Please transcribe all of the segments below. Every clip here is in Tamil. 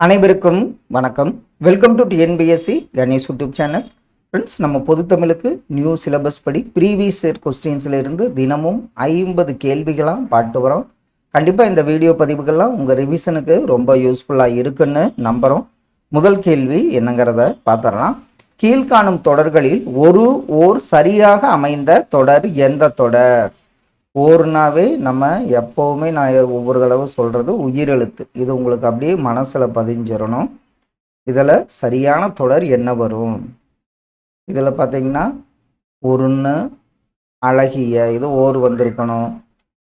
அனைவருக்கும் வணக்கம். Welcome to TNPSC Ganesh YouTube channel friends நம்ம பொதுத்தமிழுக்கு நியூ சிலபஸ் படி ப்ரீவியஸ் இயர் கொஸ்டின்ஸ்ல இருந்து தினமும் ஐம்பது கேள்விகளாக பாட்டு வரோம். கண்டிப்பாக இந்த வீடியோ பதிவுகள்லாம் உங்கள் ரிவிஷனுக்கு ரொம்ப யூஸ்ஃபுல்லாக இருக்குன்னு நம்புகிறோம் முதல் கேள்வி என்னங்கிறத பார்த்துடலாம். கீழ்காணும் தொடர்களில் ஒரு ஓர் சரியாக அமைந்த தொடர் எந்த தொடர்? ஓர்னாவே நம்ம எப்போவுமே நான் ஒவ்வொரு தடவை சொல்கிறது உயிரெழுத்து. இது உங்களுக்கு அப்படியே மனசில் பதிஞ்சிடணும் இதில் சரியான தொடர் என்ன வரும்? இதில் பார்த்தீங்கன்னா ஒருன்னு அழகிய இது ஓர் வந்திருக்கணும்.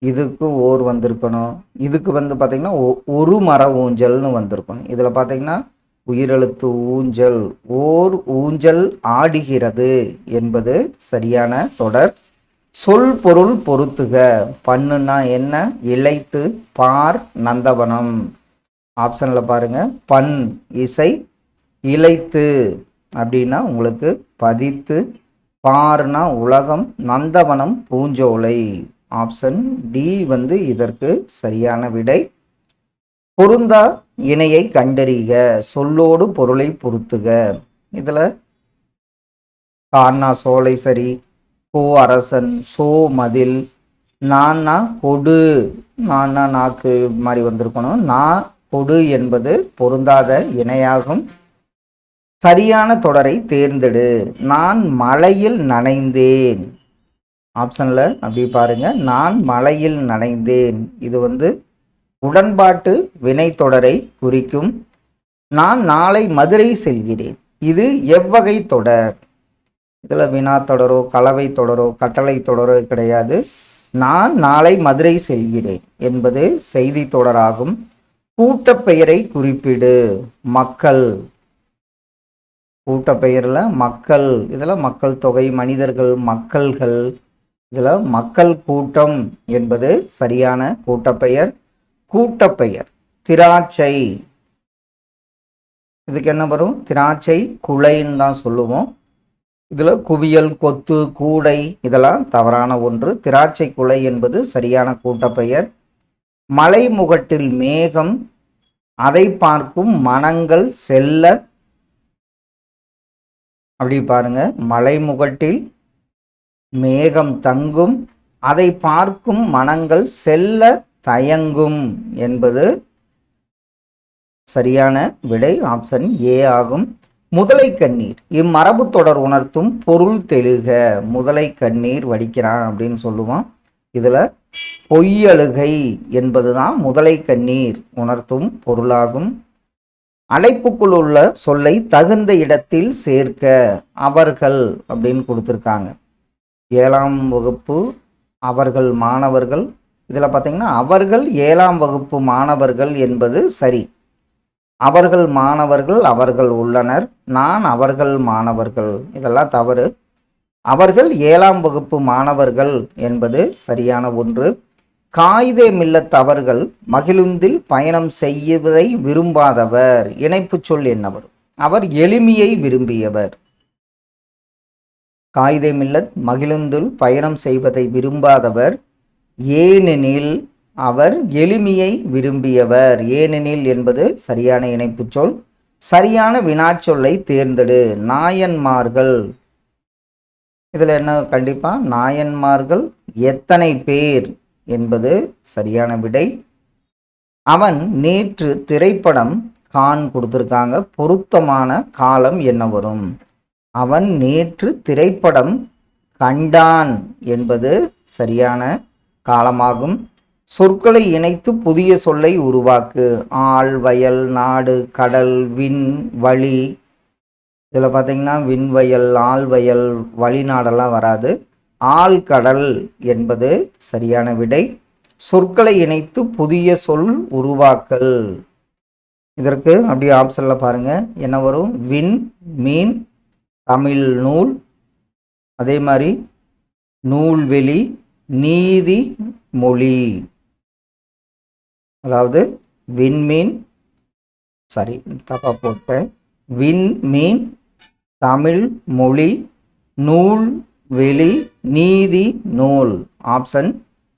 இதுக்கு ஓர் வந்திருக்கணும். இதுக்கு வந்து பார்த்தீங்கன்னா ஒ- ஒரு மர ஊஞ்சல்னு வந்திருக்கணும். இதில் பார்த்தீங்கன்னா உயிரெழுத்து ஊஞ்சல். ஓர் ஊஞ்சல் ஆடுகிறது என்பது சரியான தொடர் சொல் பொருள் பொருத்துக. பண்ணுன்னா என்ன? இழைத்து பார் நந்தவனம். ஆப்ஷனில் பாருங்க. பண் இசை இழைத்து. அப்படின்னா உங்களுக்கு பதித்து பாருனா உலகம் நந்தவனம் பூஞ்சோலை. ஆப்ஷன் டி வந்து இதற்கு சரியான விடை. பொருந்தா இணையை கண்டறிக. சொல்லோடு பொருளை பொருத்துக. இதில் கானா சோலை சரி கோ அரசன் சோ மதில் நான்னா கொடு. நான்னா நாக்கு மாதிரி வந்திருக்கணும். நான் கொடு என்பது பொருந்தாத இணையாகும். சரியான தொடரை தேர்ந்தெடு. நான் மலையில் நனைந்தேன். ஆப்ஷனில் அப்படி பாருங்க. நான் மலையில் நனைந்தேன். இது வந்து உடன்பாட்டு வினைத்தொடரை குறிக்கும். நான் நாளை மதுரை செல்கிறேன். இது எவ்வகை தொடர்? இதில் வினா தொடரோ கலவை தொடரோ கட்டளை தொடரோ கிடையாது. நான் நாளை மதுரை செல்கிறேன் என்பது செய்தி தொடராகும். கூட்டப்பெயரை குறிப்பிடு மக்கள். கூட்டப்பெயரில் மக்கள் இதில் மக்கள் தொகை மனிதர்கள் மக்கள்கள். இதில் மக்கள் கூட்டம் என்பது சரியான கூட்டப்பெயர். கூட்டப்பெயர் திராட்சை. இதுக்கு என்ன வரும்? திராட்சை குலைன்னு தான் சொல்லுவோம். இதில் குவியல் கொத்து கூடை இதெல்லாம் தவறான ஒன்று. திராட்சை குலை என்பது சரியான கூட்டப்பெயர். மலைமுகட்டில் மேகம் அதை பார்க்கும் மனங்கள் செல்ல. அப்படி பாருங்க. மலைமுகட்டில் மேகம் தங்கும் அதை பார்க்கும் மனங்கள் செல்ல தயங்கும் என்பது சரியான விடை. ஆப்ஷன் ஏ ஆகும். முதலை கண்ணீர். இம்மரபு தொடர் உணர்த்தும் பொருள் தெளிக முதலை கண்ணீர் வடிக்கிறான் அப்படின்னு சொல்லுவான். இதில் பொய்யழுகை என்பதுதான் முதலை கண்ணீர் உணர்த்தும் பொருளாகும். அடைப்புக்குள் உள்ள சொல்லை தகுந்த இடத்தில் சேர்க்க அவர்கள் அப்படின்னு கொடுத்துருக்காங்க. ஏழாம் வகுப்பு அவர்கள் மாணவர்கள். இதில் பார்த்தீங்கன்னா அவர்கள் ஏழாம் வகுப்பு மாணவர்கள் என்பது சரி. அவர்கள் மாணவர்கள் அவர்கள் உள்ளனர். நான் அவர்கள் மாணவர்கள். இதெல்லாம் தவறு. அவர்கள் ஏழாம் வகுப்பு மாணவர்கள் என்பது சரியான ஒன்று. காகித மில்லத் அவர்கள் மகிழுந்தில் பயணம் செய்வதை விரும்பாதவர். இணைப்புச் சொல் என்னவர்? அவர் எளிமையை விரும்பியவர். காகித மில்லத் மகிழுந்தில் பயணம் செய்வதை விரும்பாதவர். ஏனெனில் அவர் எளிமையை விரும்பியவர். ஏனெனில் என்பது சரியான இணைப்புச் சொல். சரியான வினாச்சொல்லை தேர்ந்தெடு. நாயன்மார்கள். இதில் என்ன கண்டிப்பாக நாயன்மார்கள் எத்தனை பேர் என்பது சரியான விடை. அவன் நேற்று திரைப்படம் கான் கொடுத்துருக்காங்க. பொருத்தமான காலம் என்ன வரும்? அவன் நேற்று திரைப்படம் கண்டான் என்பது சரியான காலமாகும். சொற்களை இணைத்து புதிய சொல்லை உருவாக்கு. ஆள் வயல் நாடு கடல் விண் வழி. இதில் பார்த்தீங்கன்னா விண்வயல் ஆழ்வயல் வழிநாடெல்லாம் வராது. ஆழ்கடல் என்பது சரியான விடை. சொற்களை இணைத்து புதிய சொல் உருவாக்கல். இதற்கு அப்படியே ஆப்ஷனில் பாருங்கள் என்ன வரும்? விண் மீன் தமிழ் நூல். அதே மாதிரி நூல்வெளி நீதி மொழி. அதாவது விண்மீன் சாரி தப்பா போட்டேன். விண்மீன் தமிழ் மொழி நூல் வெளி நீதி நூல். ஆப்ஷன்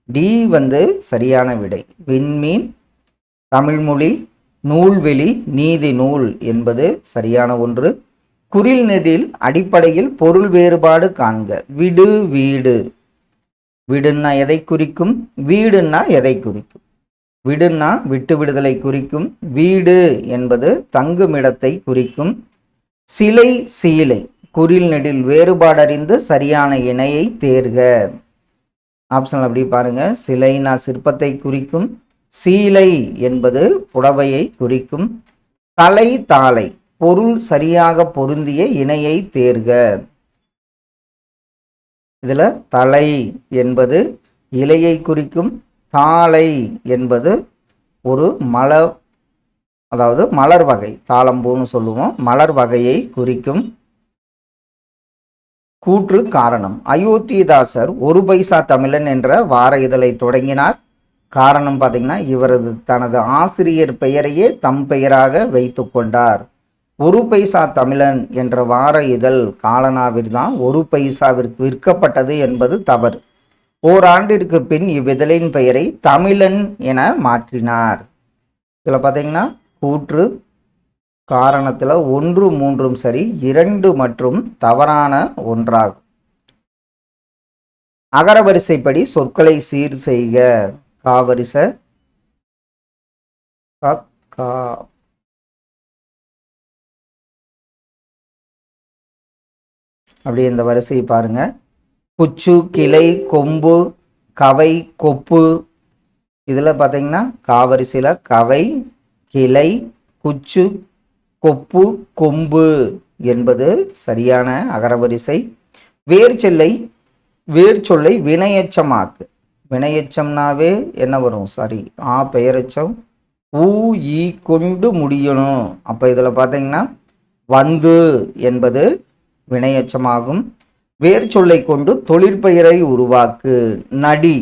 டி வந்து சரியான விடை. விண்மீன் தமிழ்மொழி நூல்வெளி நீதி நூல் என்பது சரியான ஒன்று. குறில் நெடில் அடிப்படையில் பொருள் வேறுபாடு காண்க. விடு வீடு. விடுன்னா எதை குறிக்கும்? வீடுன்னா எதை குறிக்கும்? விடுன்னா விட்டு விடுதலை குறிக்கும். வீடு என்பது தங்குமிடத்தை குறிக்கும். சிலை சீலை குறில் நெடில் வேறுபாடறிந்து சரியான இணையை தேர்க. ஆப்ஷன் அப்படி பாருங்க. சிலைனா சிற்பத்தை குறிக்கும். சீலை என்பது புடவையை குறிக்கும். தலை தாளை பொருள் சரியாக பொருந்திய இணையை தேர்க. இதில் தலை என்பது இலையை குறிக்கும். தாளை என்பது ஒரு மலர் அதாவது மலர் வகை தாளம்பூன்னு சொல்லுவோம். மலர் வகையை குறிக்கும் கூற்று காரணம். அயோத்திதாசர் ஒரு பைசா தமிழன் என்ற வார இதழை தொடங்கினார். காரணம் பார்த்தீங்கன்னா இவரது தனது ஆசிரியர் பெயரையே தம் பெயராக வைத்து கொண்டார். ஒரு பைசா தமிழன் என்ற வார இதழ் காலனாவில்தான் ஒரு பைசாவிற்கு விற்கப்பட்டது என்பது தவறு. ஓராண்டிற்கு பின் இவ்விதழின் பெயரை தமிழன் என மாற்றினார். இதில் பார்த்தீங்கன்னா கூற்று காரணத்தில் ஒன்று மூன்றும் சரி இரண்டு மற்றும் தவறான ஒன்றாகும். அகரவரிசைப்படி சொற்களை சீர் செய்க. காவரிச கா அப்படி இந்த வரிசையை பாருங்கள் குச்சு கிளை கொம்பு கவை கொப்பு. இதில் பார்த்தீங்கன்னா காவரிசையில் கவை கிளை குச்சு கொப்பு கொம்பு என்பது சரியான அகரவரிசை. வேர்ச்சொல்லை வேர்ச்சொல்லை வினையச்சமாக்கு. வினையச்சம்னாவே என்ன வரும்? சாரி ஆ பெயரெச்சம். ஊ ஈ கொண்டு முடியணும். அப்போ இதில் பார்த்தீங்கன்னா வந்து என்பது வினையச்சமாகும். வேர் சொல்லை கொண்டு தொழிற்பெயரை உருவாக்கு. நடி.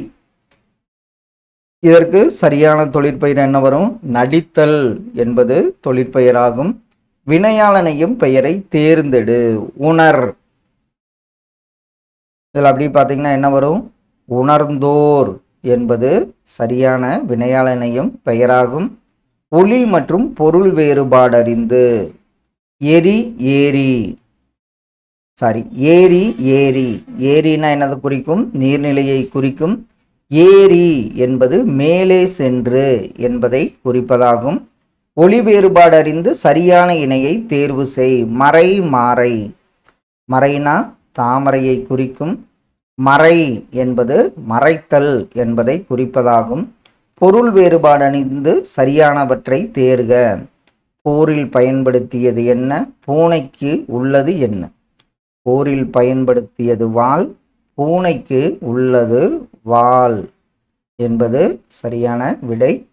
இதற்கு சரியான தொழிற்பெயர் என்ன வரும்? நடித்தல் என்பது தொழிற்பெயராகும் வினையாளனையும் பெயரை தேர்ந்தெடு. உணர். இதில் அப்படி பார்த்தீங்கன்னா என்ன வரும்? உணர்ந்தோர் என்பது சரியான வினையாளனையும் பெயராகும். ஒளி மற்றும் பொருள் வேறுபாடறிந்து. எரி ஏரி. சாரி ஏரி ஏரி. ஏரினா என்னது குறிக்கும்? நீர்நிலையை குறிக்கும். ஏரி என்பது மேலே சென்று என்பதை குறிப்பதாகும். ஒளி வேறுபாடு அறிந்து சரியான இணையை தேர்வு செய். மறை மாறை. மறைனா தாமரையை குறிக்கும். மறை என்பது மறைத்தல் என்பதை குறிப்பதாகும். பொருள் வேறுபாடு அணிந்து சரியானவற்றை தேர்க. போரில் பயன்படுத்தியது என்ன? பூனைக்கு உள்ளது என்ன? போரில் பயன்படுத்தியது வாள் பூனைக்கு உள்ளது வாள் என்பது சரியான விடை.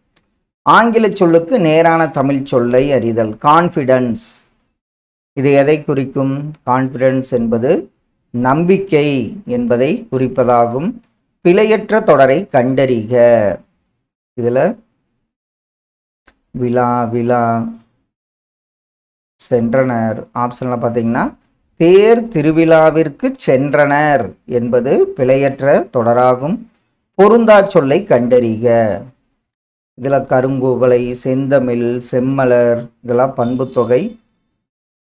ஆங்கில சொல்லுக்கு நேரான தமிழ் சொல்லை அறிதல் கான்ஃபிடன்ஸ் இது எதை குறிக்கும்? கான்ஃபிடன்ஸ் என்பது நம்பிக்கை என்பதை குறிப்பதாகும். பிழையற்ற தொடரை கண்டறிக. இதில் விழா விழா. சென்றனர். ஆப்ஷனில் பார்த்தீங்கன்னா தேர் திருவிழாவிற்கு சென்றனர் என்பது பிழையற்ற தொடராகும். பொருந்தா சொல்லை கண்டறிக. இதில் கருங்குவளை செந்தமிழ் செம்மலர் இதெல்லாம் பண்புத்தொகை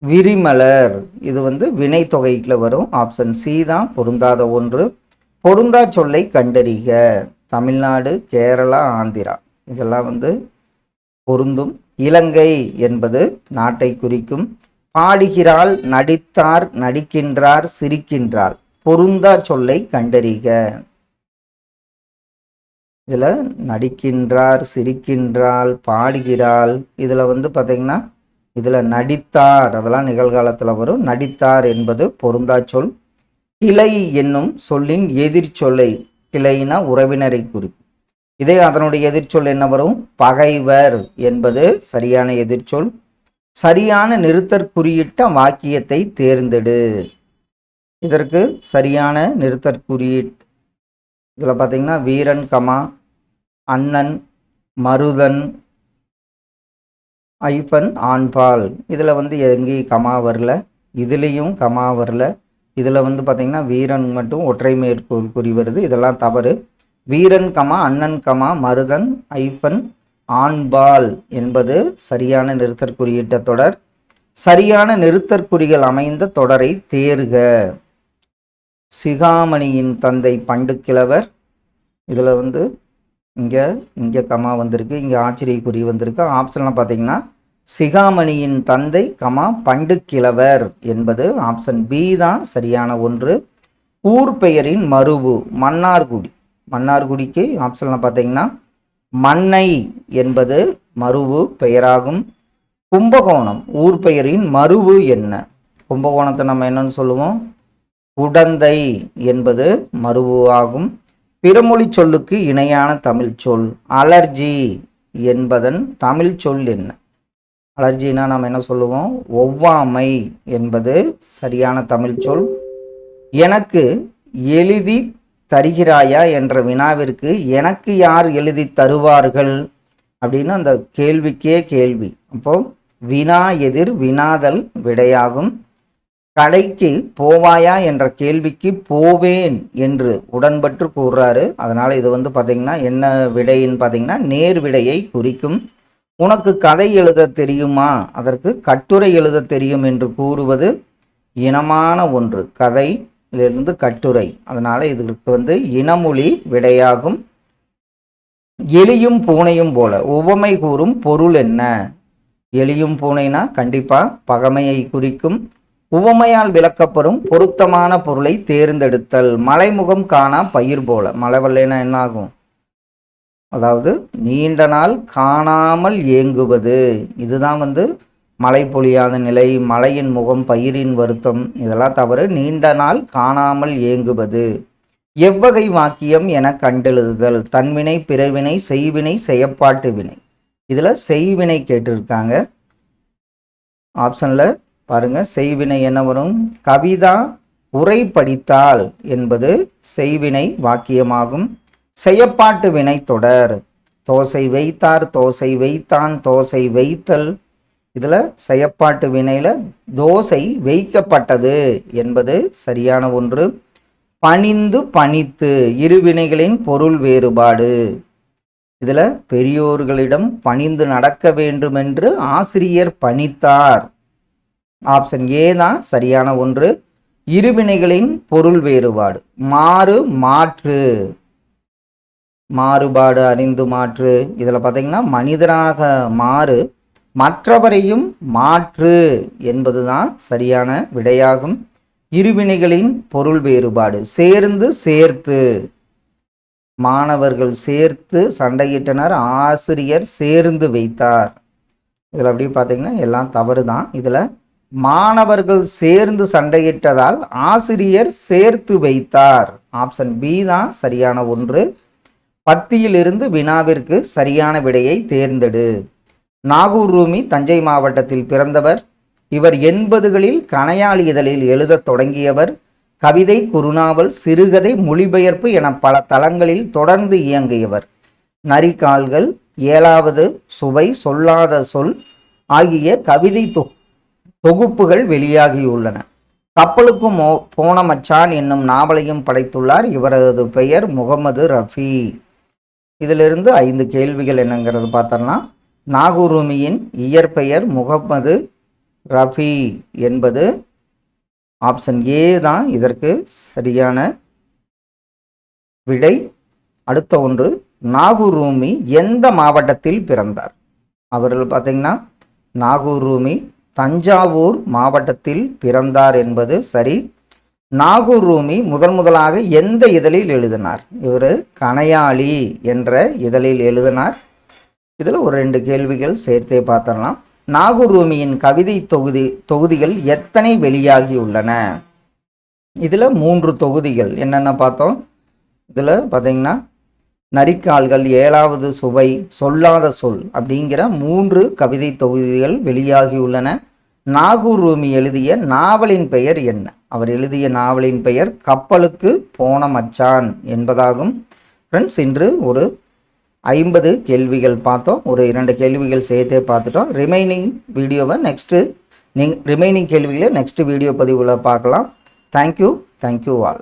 விரிமலர் இது வந்து வினைத்தொகைக்குள்ள வரும். ஆப்ஷன் சி தான் பொருந்தாத ஒன்று. பொருந்தா சொல்லை கண்டறிக. தமிழ்நாடு கேரளா ஆந்திரா. இதெல்லாம் வந்து பொருந்தும். இலங்கை என்பது நாட்டை குறிக்கும். பாடுகிறாள் நடித்தார் நடிக்கின்றார் சிரிக்கின்றார். பொருந்தா சொல்லை கண்டறிக. இதில் நடிக்கின்றார் சிரிக்கின்றாள் பாடுகிறாள் இதில் வந்து பார்த்திங்கன்னா இதில் நடித்தார் அதெல்லாம் நிகழ்காலத்தில் வரும். நடித்தார் என்பது பொருந்தா சொல். கிளை என்னும் சொல்லின் எதிர்ச்சொல்லை கிளைனா உறவினரை குறிக்கும். இதே அதனுடைய எதிர்ச்சொல் என்ன வரும்? பகைவர் என்பது சரியான எதிர்ச்சொல் சரியான நிறுத்தற்குறியிட்ட வாக்கியத்தை தேர்ந்தெடு. இதற்கு சரியான நிறுத்தற்குறியீட் இதில் பார்த்தீங்கன்னா வீரன் கமா அண்ணன் மருதன் ஐஃபன் ஆண்பால். இதில் வந்து எங்கேயும் கமா வரல. இதுலேயும் கமா வரல. இதில் வந்து பார்த்தீங்கன்னா வீரன் மட்டும் ஒற்றை மேற்கோள் குறி வருது. இதெல்லாம் தவறு. வீரன் கமா அண்ணன் கமா மருதன் ஐஃபன் ஆண்பால் என்பது சரியான நிறுத்தற்குறியிட்ட தொடர். சரியான நிறுத்தற்குறிகள் அமைந்த தொடரை தேர்க. சிகாமணியின் தந்தை பண்டுக்கிழவர். இதில் வந்து இங்கே இங்கே கமா வந்திருக்கு இங்கே ஆச்சரியக்குறி வந்திருக்கு. ஆப்ஷன்லாம் பார்த்தீங்கன்னா சிகாமணியின் தந்தை கமா பண்டுக்கிழவர் என்பது ஆப்ஷன் பி தான் சரியான ஒன்று. ஊர் பெயரின் மருவு மன்னார்குடி. மன்னார்குடிக்கு ஆப்ஷன்லாம் பார்த்தீங்கன்னா மண்ணை என்பது மருவு பெயராகும். கும்பகோணம் ஊர் பெயரின் மருவு என்ன? கும்பகோணத்தை நம்ம என்னன்னு சொல்லுவோம்? குடந்தை என்பது மருவு ஆகும். பிறமொழி சொல்லுக்கு இணையான தமிழ் சொல் அலர்ஜி என்பதன் தமிழ் சொல் என்ன? அலர்ஜினா நாம் என்ன சொல்லுவோம்? ஒவ்வாமை என்பது சரியான தமிழ் சொல். எனக்கு எழுதி தருகிறாயா என்ற வினாவிற்கு எனக்கு யார் எழுதி தருவார்கள்? அப்படின்னு அந்த கேள்விக்கே கேள்வி. அப்போ வினா எதிர் வினாதல் விடையாகும். கடைக்கு போவாயா என்ற கேள்விக்கு போவேன் என்று உடன்பட்டு கூறுறாரு. அதனால் இது வந்து பார்த்தீங்கன்னா என்ன விடைன்னு பார்த்தீங்கன்னா நேர் விடையை குறிக்கும். உனக்கு கதை எழுத தெரியுமா? அதற்கு கட்டுரை எழுத தெரியும் என்று கூறுவது இனமான ஒன்று. கதை இதிலிருந்து கட்டுரை. அதனால் இதற்கு வந்து இனமொழி விடையாகும். எலியும் பூனையும் போல உவமை கூறும் பொருள் என்ன? எலியும் பூனைனா கண்டிப்பாக பகமையை குறிக்கும். உவமையால் விளக்கப்படும் பொருத்தமான பொருளை தேர்ந்தெடுத்தல். மலைமுகம் காணா பயிர் போல. மழை வரலைன்னா என்ன ஆகும் அதாவது நீண்ட நாள் காணாமல் ஏங்குவது இதுதான் வந்து மழை பொழியாத நிலை மழையின் முகம் பயிரின் வருத்தம் இதெல்லாம் தவறு. நீண்ட நாள் காணாமல் ஏங்குவது. எவ்வகை வாக்கியம் என கண்டெழுதுதல் தன்வினை பிறவினை செய்வினை செயப்பாட்டு வினை. இதில் செய்வினை கேட்டிருக்காங்க. ஆப்ஷனில் பாருங்க. செய்வினை என்ன வரும்? கவிதா உரை படித்தால் என்பது செய்வினை வாக்கியமாகும். செயப்பாட்டு வினை தொடர். தோசை வைத்தார் தோசை வைத்தான் தோசை வைத்தல். இதில் செயப்பாட்டு வினையில் தோசை வைக்கப்பட்டது என்பது சரியான ஒன்று. பணிந்து பணித்து இரு வினைகளின் பொருள் வேறுபாடு. இதில் பெரியோர்களிடம் பணிந்து நடக்க வேண்டும் என்று ஆசிரியர் பணித்தார். ஆப்ஷன் ஏ தான் சரியான ஒன்று. இருவினைகளின் பொருள் வேறுபாடு. மாறு மாற்று. மாறுபாடு அறிந்து மாற்று. இதில் பார்த்தீங்கன்னா மனிதனாக மாறு மற்றவரையும் மாற்று என்பதுதான் சரியான விடையாகும். இருவினைகளின் பொருள் வேறுபாடு. சேர்ந்து சேர்த்து. மாணவர்கள் சேர்த்து சண்டையிட்டனர் ஆசிரியர் சேர்ந்து வைத்தார். இதில் அப்படியே பார்த்தீங்கன்னா எல்லாம் தவறு தான் இதில் மாணவர்கள் சேர்ந்து சண்டையிட்டதால் ஆசிரியர் சேர்த்து வைத்தார். ஆப்ஷன் பி தான் சரியான ஒன்று. பத்தியிலிருந்து வினாவிற்கு சரியான விடையை தேர்ந்தெடு. நாகூர் ரூமி தஞ்சை மாவட்டத்தில் பிறந்தவர். இவர் எண்பதுகளில் கணையாளி இதழில் எழுதத் தொடங்கியவர். கவிதை குறுநாவல் சிறுகதை மொழிபெயர்ப்பு என பல தளங்களில் தொடர்ந்து இயங்கியவர். நரிகால்கள் ஏழாவது சுவை சொல்லாத சொல் ஆகிய கவிதை தொ தொகுப்புகள் வெளியாகியுள்ளன. கப்பலுக்கும் போன மச்சான் என்னும் நாவலையும் படைத்துள்ளார். இவரது பெயர் முகமது ரஃபி. இதிலிருந்து ஐந்து கேள்விகள் என்னங்கிறது பார்த்தோம்னா நாகூருமியின் இயற்பெயர் முகமது ரஃபி என்பது ஆப்ஷன் ஏ தான். இதற்கு சரியான விடை. அடுத்த ஒன்று நாகூர் ரூமி எந்த மாவட்டத்தில் பிறந்தார்? அவர்கள் பார்த்தீங்கன்னா நாகூர் ரூமி தஞ்சாவூர் மாவட்டத்தில் பிறந்தார் என்பது சரி. நாகூர் ரூமி முதன் முதலாக எந்த இதழில் எழுதினார்? இவர் கணையாளி என்ற இதழில் எழுதினார். இதில் ஒரு ரெண்டு கேள்விகள் சேர்த்தே பார்த்துடலாம். நாகூர் ரூமியின் கவிதை தொகுதி தொகுதிகள் எத்தனை வெளியாகியுள்ளன இதில் மூன்று தொகுதிகள். என்னென்ன பார்த்தோம்? இதில் பார்த்தீங்கன்னா நரிக்கால்கள் ஏழாவது சுவை சொல்லாத சொல் அப்படிங்கிற மூன்று கவிதை தொகுதிகள் வெளியாகியுள்ளன நாகூர் ரூமி எழுதிய நாவலின் பெயர் என்ன? அவர் எழுதிய நாவலின் பெயர் கப்பலுக்கு போன மச்சான் என்பதாகும். ஃப்ரெண்ட்ஸ் இன்று ஒரு ஐம்பது கேள்விகள் பார்த்தோம். ஒரு இரண்டு கேள்விகள் சேர்த்தே பார்த்துட்டோம். ரிமைனிங் வீடியோவை நெக்ஸ்ட்டு நீங்கள் ரிமைனிங் கேள்விகளை நெக்ஸ்ட் வீடியோ பதிவில் பார்க்கலாம். Thank you thank you all